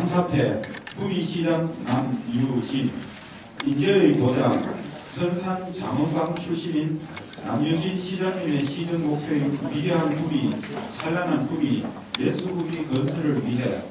장사패 구미시장 남유진 인재의 보장 선산 장원강 출신인 남유진 시장님의 시정 목표인 위대한 구미 찬란한 구미 예수구미 건설을 위해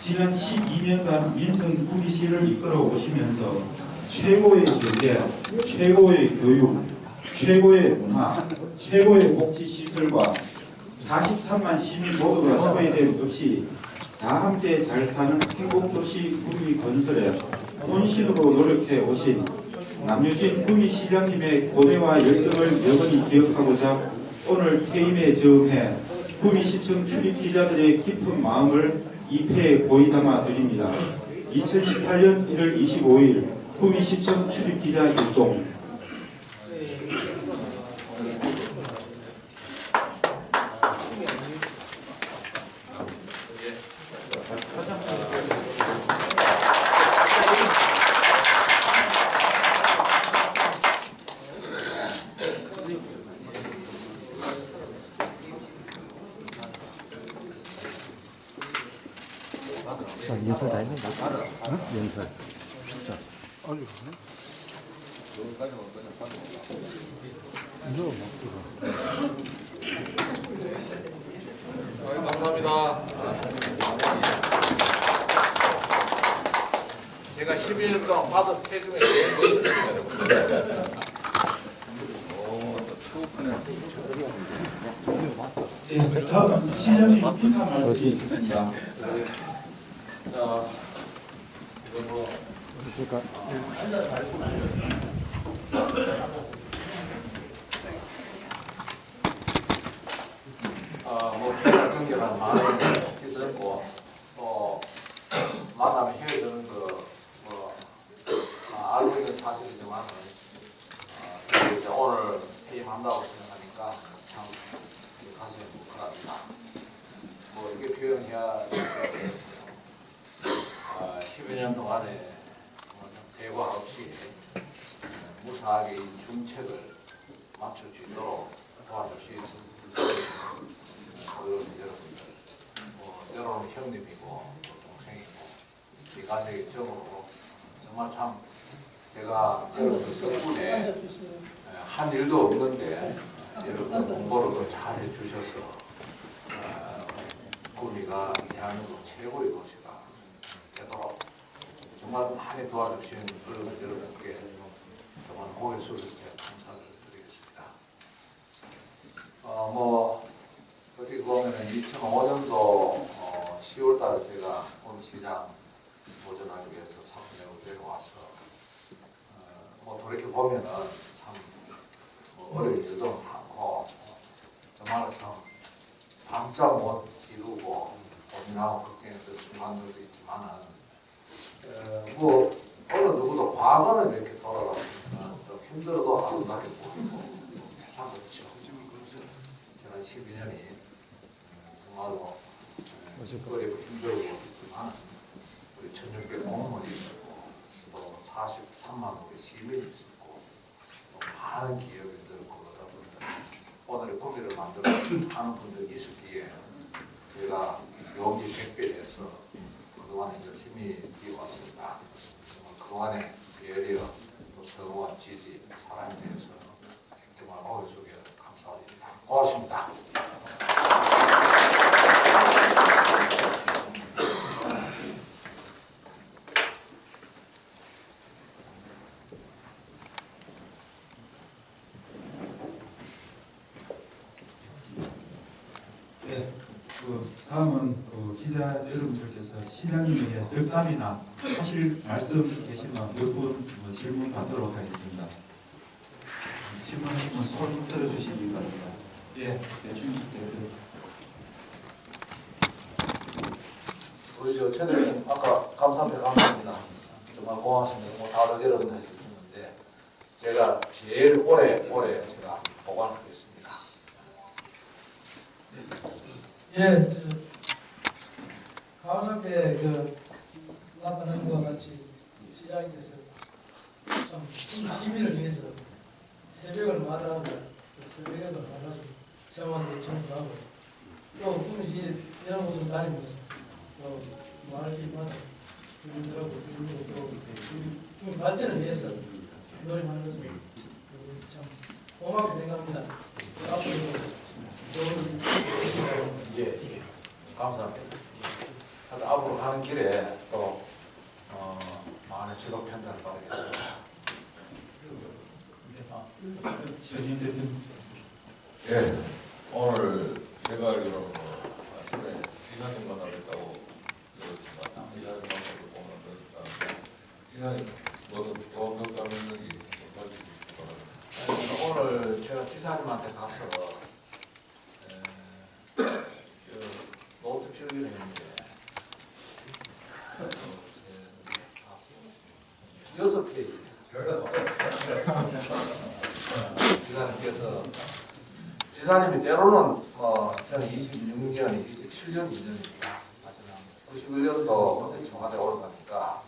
지난 12년간 민선 구미시를 이끌어 오시면서 최고의 경제, 최고의 교육, 최고의 문화, 최고의 복지 시설과 43만 시민 모두가 소외됨 없이 다 함께 잘 사는 행복도시 구미 건설에 혼신으로 노력해 오신 남유진 구미 시장님의 고뇌와 열정을 영원히 기억하고자 오늘 퇴임에 저음해 구미 시청 출입 기자들의 깊은 마음을 이 패에 고이 담아 드립니다. 2018년 1월 25일 구미 시청 출입 기자 활동 자, 연설 다 했는가? 어? 연설. 진짜. 아니, 이거 막 아유, 감사합니다. 제가 12년 동안 받은 폐 중에 제일 멋있습니다, 여러분. 네, 다음은 시장님 인사 말씀이 있겠습니다. 자, 이거 뭐, 그러니까 아, 뭐, 정말 정결한 말을 있었고, 또, 만나면 헤어지는 그, 뭐, 아, 알고 있는 사실이지만, 아, 이제 오늘 퇴임한다고 생각하니까 참 가슴이 뭉클합니다. 뭐, 이게 표현해야 아, 12년 동안에 뭐 대과 없이 무 이 중책을 맞출 수 있도록 도와줄 수 있는 어른 여러분들, 뭐 때로는 형님이고 또 동생이고 이 가족의 정으로 정말 참 제가 여러분들 덕분에 에, 한 일도 없는데 여러분들 공부로도 잘 해주셔서 어, 구미가 대한민국 최고의 도시가 되도록 정말 많이 도와주신 여러분께 숙여 제가 감사를 드리겠습니다. 어, 뭐 어떻게 보면은 2005년도 어, 10월 달에 제가 오늘 시장 보전하기 위해서 사무장으로 내려와서 어, 뭐 돌이켜 보면은 참 뭐, 어려운 일도 많고 어, 정말 참 밤잠 못 이루고 고민하고 걱정했던 순간들도 있지만은 어, 뭐 어느 누구도 과거는 이렇게 돌아가면 또 힘들어도 아름답게 보이고 세상 그렇죠. 지난 12년이 정말로 어렵고 힘들고 있지만 우리 천연계 공무원이 있었고 또 43만 우리 시민이 있었고 또 많은 기업인들 그러다 오늘의 고기를 만들어 하는 분들이 있었기에 제가 용기 백배해서 그동안에 열심히 뛰어왔습니다. 정말 그동안에 배려 또 서로와 지지 사랑에 대해서 정말 고개 숙여 감사드립니다. 고맙습니다. 네, 그 다음은 그 기자 여러분들께서 시장님에게 덕담이나 하실 말씀 계시면 몇분 뭐 질문 받도록 하겠습니다. 질문하시면 손 들어주시기 바랍니다. 예, 네, 주임식 대표. 우리 저 최대님 아까 감사합니다 감사합니다 정말 고맙습니다 뭐 다들 여러분들 해주셨는데 제가 제일 오래 오래 제가 보관하겠습니다 예, 저, 가을사태 그 나타나는 것과 같이 시장님께서 참 시민을 위해서 새벽을 마다하고 또 새벽에도 나가서 세마도 청소하고 또 구미시 이런 곳을 다니면서 또 마을 길마다 주민들하고 그리고 또 우리 발전을 위해서 노력하는 것은 참 고맙게 생각합니다. 앞으로도 좋은 예, 예. 감사합니다. 하여튼 앞으로 가는 길에 또 어, 많은 지도 편단을 바라겠습니다. 아, 전임 대표님. 예, 오늘 제가 알기로는 뭐 아침에 지사님 만나뵙다고 들었습니다. 지사님 만나뵙고 보면 지사님 무슨 좋은 덕담 있는지 좀 가르쳐주시기 바랍니다. 아니, 오늘 제가 지사님한테 가서 에, 그 노트 필기를 했는데 하나, 둘, 셋, 넷, 다섯, 여섯 페이지 지사님께서 지사님이 때로는 뭐 저는 26년, 27년, 2년입니다. 마지막 91년도 그때 청와대 올라가니까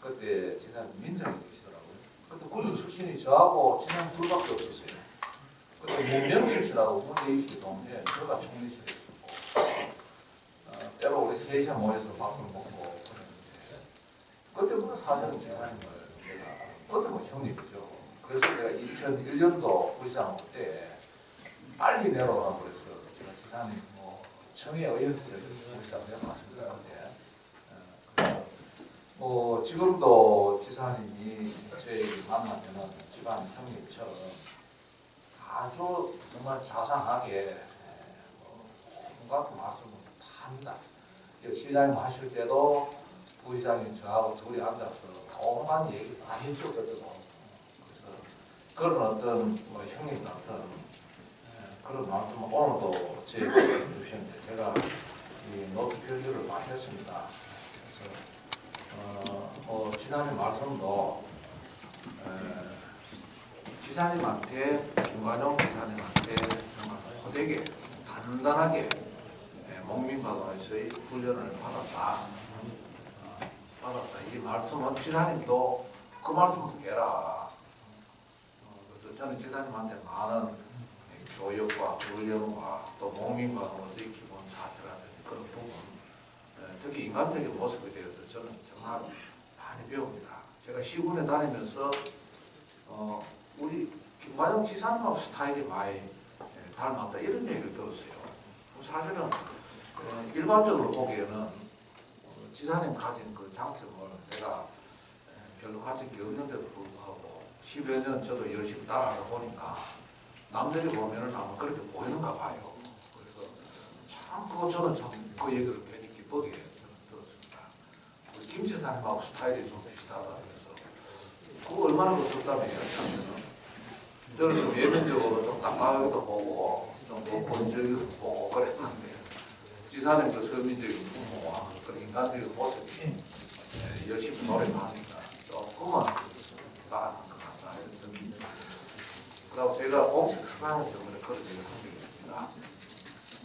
그때 지사님 민정이 계시더라고요. 그때 군인 출신이 저하고 지난 둘밖에 없었어요. 그때 문명실 씨라고 문재인 동네 저가 총리실에 있었고 어, 때로 우리 셋이 모여서 밥을 먹고 그랬는데 그때부터 사실은 지사님을 제가 그때 뭐 형님이죠. 그래서 제가 2001년도 부시장 올때 빨리 내려오라고 그래서 제가 지사님 뭐 청해 의원들 부시장 내려갔습니다. 그때 어, 뭐 지금도 지사님이 저희 만나면은 집안 형님처럼 아주 정말 자상하게 에, 뭐 온갖 말씀을 다 합니다. 이 시장님 하실 때도 부시장님 저하고 둘이 앉아서 온갖 얘기 다 해줬거든요. 그래서 그런 어떤 뭐 형님 같은 에, 그런 말씀을 오늘도 저에게 주시는데 제가 이 노트 표기를 많이 했습니다. 그래서 어, 뭐 지사님 말씀도 에, 지사님한테 김관영 지사님한테 정말 호되게 단단하게 에, 목민과도에서의 훈련을 받았다. 어, 받았다. 이 말씀은 지사님도 그 말씀을 해라. 어, 그래서 저는 지사님한테 많은 이 교육과 훈련과 또 목민과도에서의 기본 자세라든지 그런 부분 에, 특히 인간적인 모습에 대해서 저는 정말 많이 배웁니다. 제가 시군에 다니면서 어, 우리 김관영 지사님하고 스타일이 많이 예, 닮았다 이런 얘기를 들었어요. 사실은 어, 일반적으로 보기에는 어, 지사님 가진 그 장점을 내가 예, 별로 가진 게 없는데도 불구하고 10여 년 저도 열심히 따라하다 보니까 남들이 보면은 아마 그렇게 보이는가 봐요. 그래서 참 그거 저는 참 그 얘기를 괜히 기쁘게 들었습니다. 김 지사님하고 스타일이 좀 비슷하다 그래서 그거 얼마나 하면은 저는 좀 예면적으로 좀 딱딱하게도 보고 좀뭐 본질적으로 보고 그랬는데 지사님 그 서민적인 부모와 그런 인간적인 모습이 예, 열심히 노력하니까 조금은 나아간 것 같다 이런 느낌이 듭니다. 그리고 제가 공식 수강은 저번에 그런 얘기를 한 적이 있습니다.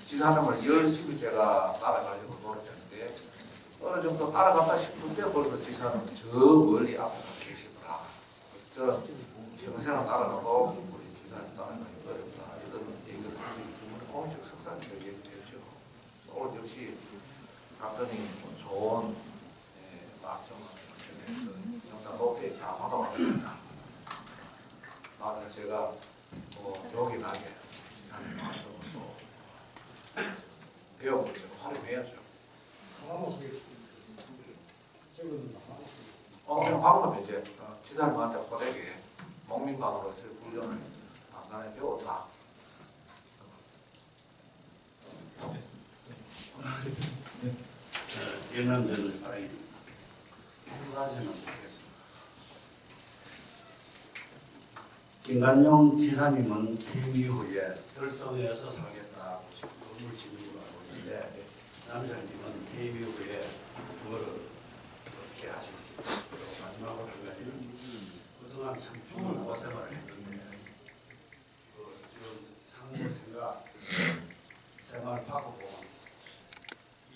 지사님을 열심히 제가 따라가려고 노력했는데 어느 정도 따라갔다 싶을 때 벌써 지사는 저 멀리 가 계시더라. 저는 평생을 따라가도 우리 지사님 따라가기 어렵다 이런 얘기를 한 적이 있으면 공식 석사님과 얘기했죠. 오늘 역시 뭐 좋은 예, 말씀을 해서 정말 높게 다 받아왔습니다. 나중에 제가 뭐 요긴하게 지사님 말씀을 또 배우고 좀 활용해야죠. 어, 그럼 방금 이제 어, 지사님한테 호되게 목민관으로서 훈련을 간단히 배웠다. 연남전을 바라기 한 가지는 하겠습니다. 김관용 지사님은 퇴임 이후에 들성에서 살겠다고 지금 건물 걸로 알고 있는데 남자님은 퇴임 이후에 그거를 어떻게 하실지 그리고 마지막으로 한 가지는 그동안 참 죽을 고생을 했는데 그 지금 상무 생각 생활 바꾸고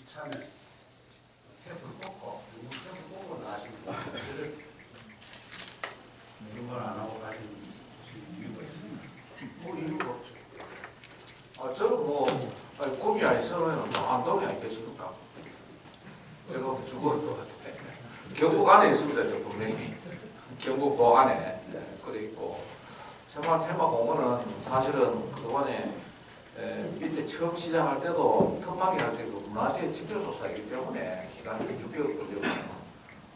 이참에 탭을 뽑고 중국 탭을 뽑고 나시는 분들을 이런 걸안 하고 가신 무슨 이유가 있습니다. 뭐 이유가 없죠. 아, 저는 뭐 아니, 꿈이 아니서는 안동이 아니겠습니까? 제가 뭐 죽어도 경북 안에 있습니다. 저 분명히 경북 도 안에 예, 그래 있고 정말 테마 공원은 사실은 그동안에 에, 밑에 처음 시작할 때도 텃밭이 할때그 문화재 집필조사이기 때문에 시간이 6개월 걸렸고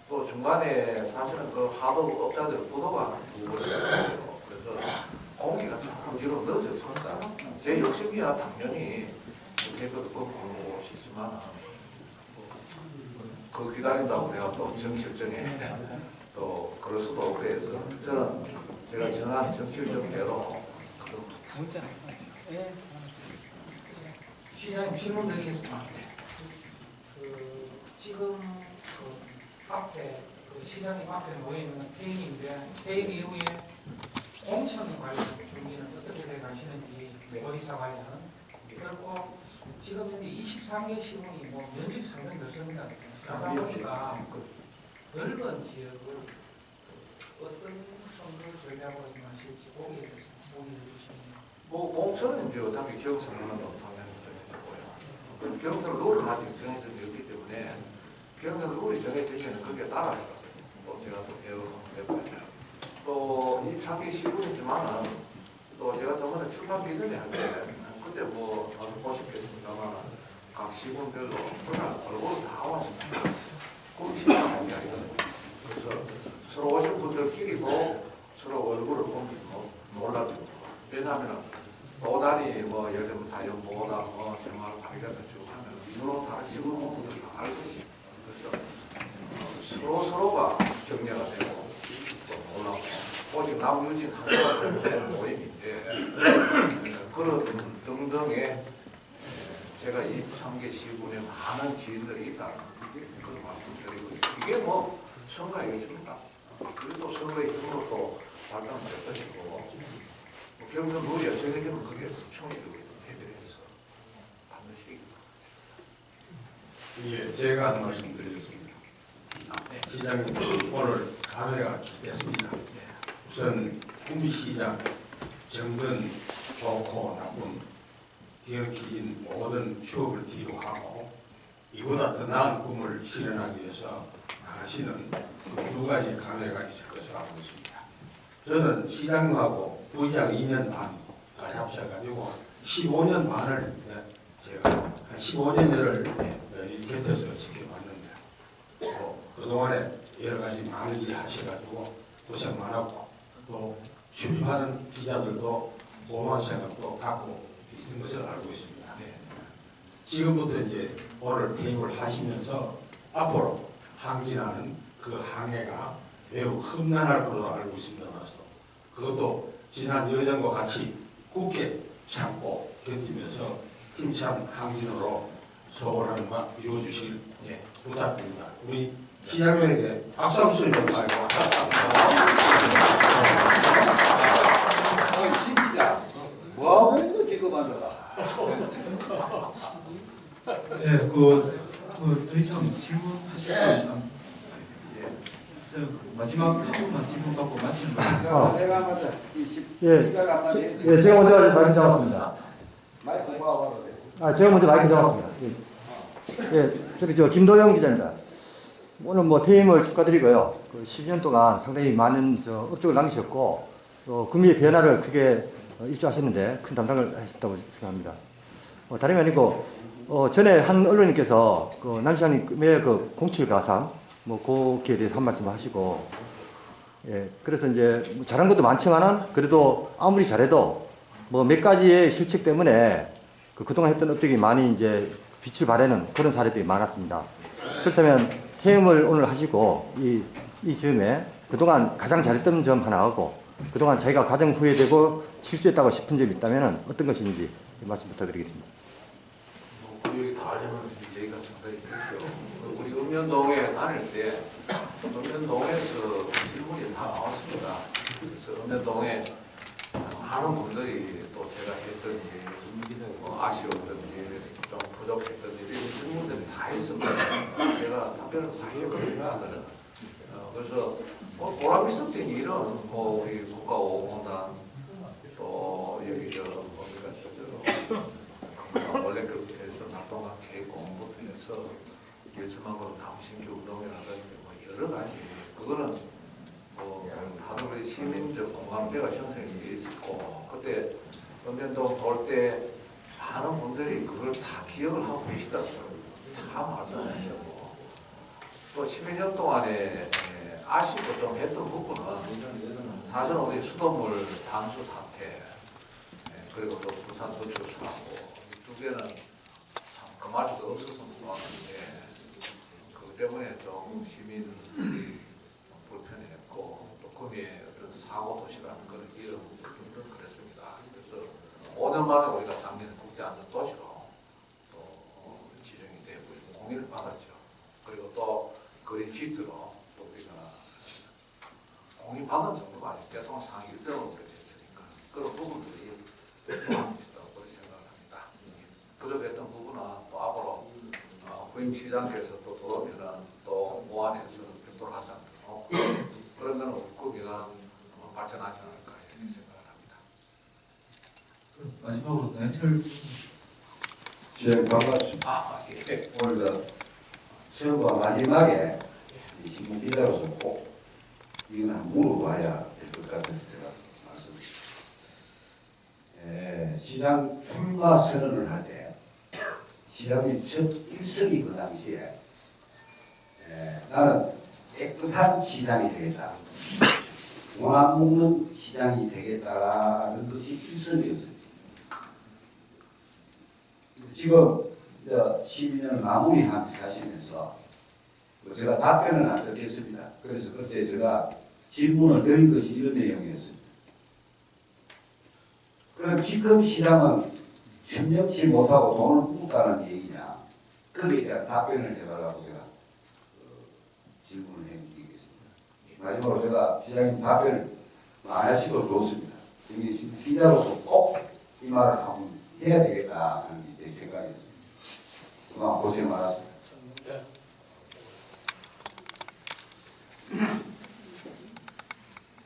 또 중간에 사실은 그 하도 업자들 부도가 두 번이었어요. 그래서 공기가 조금 뒤로 늦었습니다. 제 욕심이야 당연히 그때부터 거꾸로 싶지만 그 기다린다고 내가 또 정실정에 또 그럴 수도 없고 해서 저는 제가 정한 정실정대로 시장님 질문 드리겠습니다. 그 지금 그 앞에 그 시장님 앞에 모여 있는 테이블인데 테이블 이후에 공천 관련 준비는 어떻게 돼 가시는지 네. 도지사 관련 그리고 지금 현재 23개 시군이 뭐 면적 상당히 넓습니다. 그러다 보니까 넓은 지역을 그 어떤 선거 전략으로 임하실지 거기에 대해서 문의해 주시면 뭐 공천은 이제 어차피 경선하는 방향이 정해졌고요. 그 경선 룰은 아직 정해진 게 없기 때문에 경선 룰이 정해지면 거기에 따라서 또 제가 또 대응하면 되고요. 또 23개 시군이지만은 또 제가 저번에 출판 기념회 할때 그때 뭐 다들 보셨겠습니다만 각 시군별로 그날 얼굴 다 왔습니다. 그럼 게 아니거든요. 그래서 서로 오신 분들끼리도 서로 얼굴을 보면 뭐 놀라죠. 왜냐하면 노단이 뭐 예를 들면 자연보호다 뭐 정말 발견을 쭉 하면 서로 다른 시군 온 분들 다 알거든요. 그래서 어, 서로 서로가 격려가 되고 또 놀라고 오직 남유진 하나가 되는 모임인데 어, 그런 등등의 에, 제가 이 3개 시군에 많은 지인들이 있다. 그런 말씀드리고 이게 뭐 선거이겠습니까? 그리고 선거의 힘으로 또 발전될 것이고 뭐 경선 룰이 정해지면 그게 총리도 해결해서 반드시 예, 제가 한 말씀 드리겠습니다. 시장님 오늘 감회가 깊겠습니다. 우선 구미시장 정든 좋고 나쁜 기억해진 모든 추억을 뒤로 하고 이보다 더 나은 꿈을 실현하기 위해서 나가시는 그 두 가지 감회가 있을 것으로 알고 있습니다. 저는 시장하고 부의장 2년 반까지 합쳐가지고 15년 반을 예, 제가 한 15년여를 이 곁에서 지켜봤는데 또 그동안에 여러 가지 많은 일 하셔가지고 고생 많았고 또 출입하는 기자들도 고마운 생각도 갖고 있는 것을 알고 있습니다. 지금부터 이제 오늘 퇴임을 하시면서 앞으로 항진하는 그 항해가 매우 험난할 것으로 알고 있습니다만서 그것도 지난 여정과 같이 굳게 참고 견디면서 힘찬 항진으로 소원하는 바 이루어주시길 예, 부탁드립니다. 우리 시장님에게 박수 한번 주시면 어이 진짜 뭐하고 있는 지금 하느라 네, 그, 그, 더 이상 질문하실 분, 예. 저 마지막 한 분만 질문 받고 마치는 거예요. 어. 내가 십- 예. 예, 제가 먼저 마이크 잡았습니다. 공부하고 하는데 아, 제가 먼저 마이크 잡았습니다. 예, 예 저기 저 김도영 기자입니다. 오늘 뭐 퇴임을 축하드리고요. 그 10년 동안 상당히 많은 저 업적을 남기셨고, 또 구미의 변화를 크게 어, 일조하셨는데 큰 담당을 하셨다고 생각합니다. 어, 다름이 아니고 어, 전에 한 언론인께서 그 남시장님의 그 공칠 가상 뭐 그기에 대해서 한 말씀 하시고, 예, 그래서 이제 뭐 잘한 것도 많지만은 그래도 아무리 잘해도 뭐 몇 가지의 실책 때문에 그 그동안 했던 업적이 많이 이제 빛을 발하는 그런 사례들이 많았습니다. 그렇다면 퇴임을 오늘 하시고 이, 이 즈음에 그동안 가장 잘했던 점 하나 하고 그동안 자기가 가장 후회되고 실수했다고 싶은 점이 있다면 어떤 것인지 말씀 부탁드리겠습니다. 뭐 그 얘기 다 하려면 얘기가 상당히 길죠. 그 우리 읍면동에 다닐 때 읍면동에서 질문이 다 나왔습니다. 그래서 읍면동에 많은 분들이 또 제가 했던 일, 뭐 아쉬웠던 일, 좀 부족했던 일 이런 질문들이 다 있었거든요. 제가 답변을 다 했거든요. 아들은. 어, 그래서 뭐 보람 있었던 일은 뭐 우리 국가오공단 또 여기 저 어디가 저 원래 그렇게 해서 낙동강 계획 공부터 해서 일천만으로 남신주 운동이라든지 뭐 여러 가지 그거는 뭐 다들 시민적 공감대가 형성이 돼 있었고 그때 연면동 돌때 많은 분들이 그걸 다 기억을 하고 계시더라고요. 다 말씀하셨고 또 11년 동안에 예, 아쉽고 좀 했던 부분은 사실 우리 수돗물 단수 사태 예, 그리고 또 부산 도출 사고 이두 개는 참 그마저도 없었으면 좋았는데 그 때문에 좀 시민들이 좀 불편했고 또 구미의 어떤 사고 도시라는 이름 등등 그랬습니다. 그래서 5년 만에 우리가 작년에 국제안전도시로 또 어, 지정이 되고 공의를 받았죠. 그리고 또 그린 시트로 또 우리가 공의받은 정도가 아니고 대통령 상위 1등으로 됐으니까 그런 부분들이 있다고 그렇게 생각을 합니다. 부족했던 부분은 또 앞으로 어, 후임 시장께서 또 들어오면은 또 모안에서 별도로 하지 않도록 그런 거는 국기가 어, 발전하지 않을까 이렇게 생각을 합니다. 마지막으로 내철 제 반갑습니다. 아, 예. 오늘 저 선거 마지막에 이 신문 기자로서 꼭 이건 한번 물어봐야 될 것 같아서 제가 말씀드립니다. 에, 시장 출마 선언을 할 때 시장이 첫 일성이 그 당시에 에, 나는 깨끗한 시장이 되겠다. 공안 먹는 시장이 되겠다는 것이 일성이었습니다. 지금 이제 12년 마무리한 하시면서 뭐 제가 답변은 안 듣겠습니다. 그래서 그때 제가 질문을 드린 것이 이런 내용이었습니다. 그럼 지금 시장은 천명치 못하고 돈을 묻다는 얘기냐? 거기에 대한 답변을 해달라고 제가 어, 질문을 해드리겠습니다. 마지막으로 제가 시장님 답변을 많이 하시도 좋습니다. 여기 기자로서 꼭 이 말을 한번 해야 되겠다 하는 게 제 생각이었습니다. 그동안 고생 많았습니다.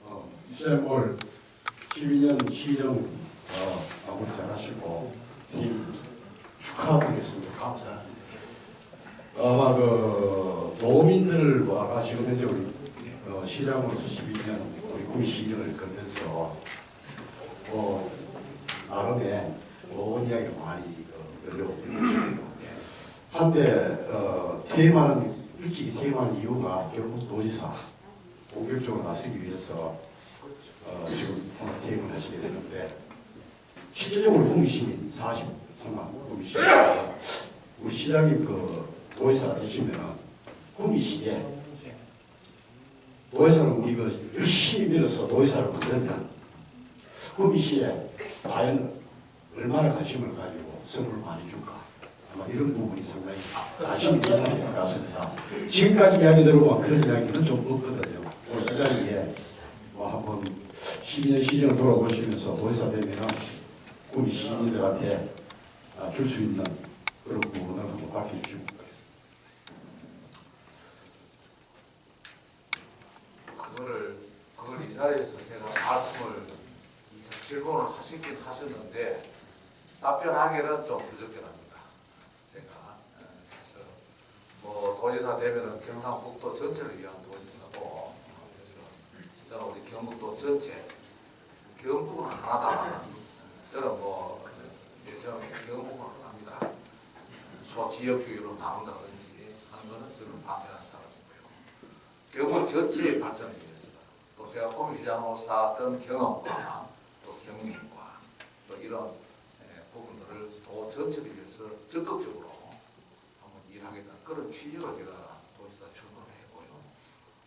어, 쌤올 12년 시정 어, 마무리 잘하시고 팀 축하드리겠습니다. 감사합니다. 아마 그 도민들과 지금 현재 우리 어, 시장으로서 12년 우리 구미 시정을 걸면서 어, 나름의 좋은 이야기가 많이 어, 들려오고 있습니다. 한데 어, 퇴임하는 일찍이 퇴임하는 이유가 결국 도지사 본격적으로 나서기 위해서 어, 지금 오늘 퇴임을 하시게 되는데 실제적으로 구미 시민 43만 구미 시민 우리 시장님 그 도의사가 되시면은 구미시에 도의사를 우리가 열심히 밀어서 도의사를 만들면 구미시에 과연 얼마나 관심을 가지고 선물을 많이 줄까 아마 이런 부분이 상당히 관심이 않을 것 같습니다. 지금까지 이야기 들어보면 그런 이야기는 좀 없거든요. 오늘 이 자리에 뭐 한번 12년 시즌을 돌아보시면서 도의사 되면은 구미 시민들한테 줄 수 있는 그런 부분을 한번 밝혀주시면 좋겠습니다. 그거를 그걸 이 자리에서 제가 말씀을 질문을 하시긴 하셨는데 답변하기는 좀 부적절합니다. 제가 에, 그래서 뭐 도지사 되면은 경상북도 전체를 위한 도지사고 어, 그래서 저는 우리 경북도 전체 경북은 하나다. 저는 뭐 예전에 경북은 합니다. 소지역주의로 나온다든지 하는 거는 저는 반대하는 사람이고요. 경북 전체의 발전을 위해서 또 제가 고미시장으로 쌓았던 경험과 또 경륜과 또 이런 전체를 위해서 적극적으로 한번 일하겠다 그런 취지로 제가 도지사 출마를 했고요.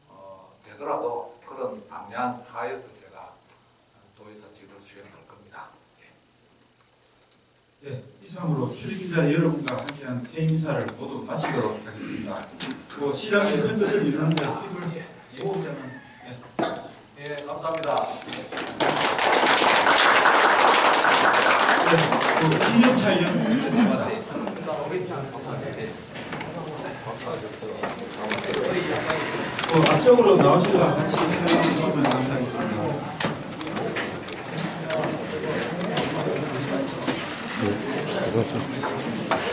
어, 되더라도 그런 방향 하에서 제가 도지사직을 수행할 겁니다. 예. 예, 이상으로 출입기자 여러분과 함께한 퇴임 인사를 모두 마치도록 하겠습니다. 뭐 시장이 큰 뜻을 이루는데 힘을 모으자면 예, 감사합니다. 그 기념 촬영 있겠습니다. 그 앞쪽으로 나오시고 같이 촬영 주시면 감사하겠습니다. 그렇죠.